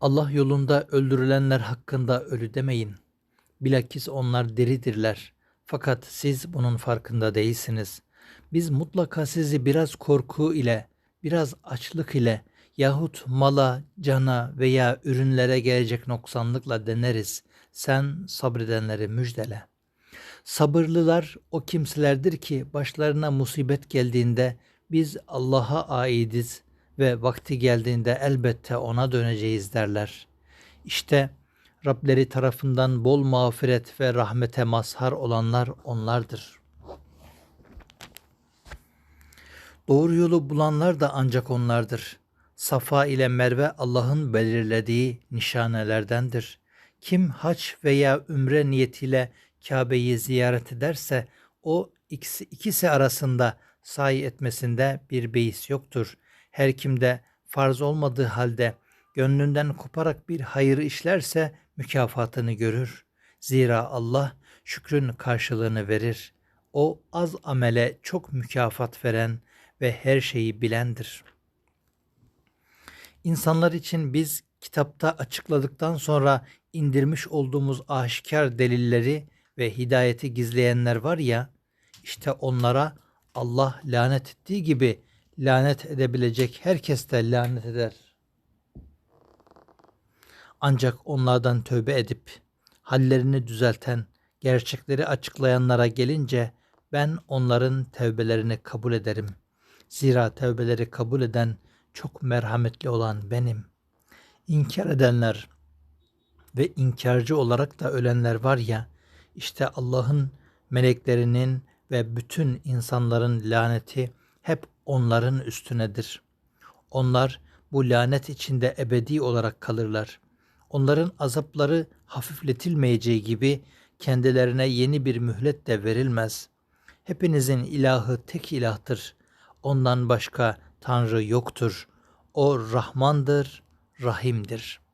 Allah yolunda öldürülenler hakkında ölü demeyin. Bilakis onlar diridirler. Fakat siz bunun farkında değilsiniz. Biz mutlaka sizi biraz korku ile, biraz açlık ile yahut mala, cana veya ürünlere gelecek noksanlıkla deneriz. Sen sabredenleri müjdele. Sabırlılar o kimselerdir ki başlarına musibet geldiğinde biz Allah'a aidiz ve vakti geldiğinde elbette ona döneceğiz derler. İşte Rableri tarafından bol mağfiret ve rahmete mazhar olanlar onlardır. Doğru yolu bulanlar da ancak onlardır. Safa ile Merve Allah'ın belirlediği nişanelerdendir. Kim haç veya ümre niyetiyle Kabe'yi ziyaret ederse o ikisi, ikisi arasında sahi etmesinde bir beis yoktur. Her kimde farz olmadığı halde gönlünden koparak bir hayır işlerse mükafatını görür. Zira Allah şükrün karşılığını verir. O az amele çok mükafat veren ve her şeyi bilendir. İnsanlar için biz kitapta açıkladıktan sonra indirmiş olduğumuz aşikar delilleri ve hidayeti gizleyenler var ya, işte onlara Allah lanet ettiği gibi lanet edebilecek herkes de lanet eder. Ancak onlardan tövbe edip hallerini düzelten, gerçekleri açıklayanlara gelince ben onların tevbelerini kabul ederim. Zira tevbeleri kabul eden çok merhametli olan benim. İnkar edenler ve inkarcı olarak da ölenler var ya, işte Allah'ın meleklerinin ve bütün insanların laneti hep onların üstünedir. Onlar bu lanet içinde ebedi olarak kalırlar. Onların azapları hafifletilmeyeceği gibi kendilerine yeni bir mühlet de verilmez. Hepinizin ilahı tek ilahtır. Ondan başka Tanrı yoktur. O Rahmandır, Rahim'dir.''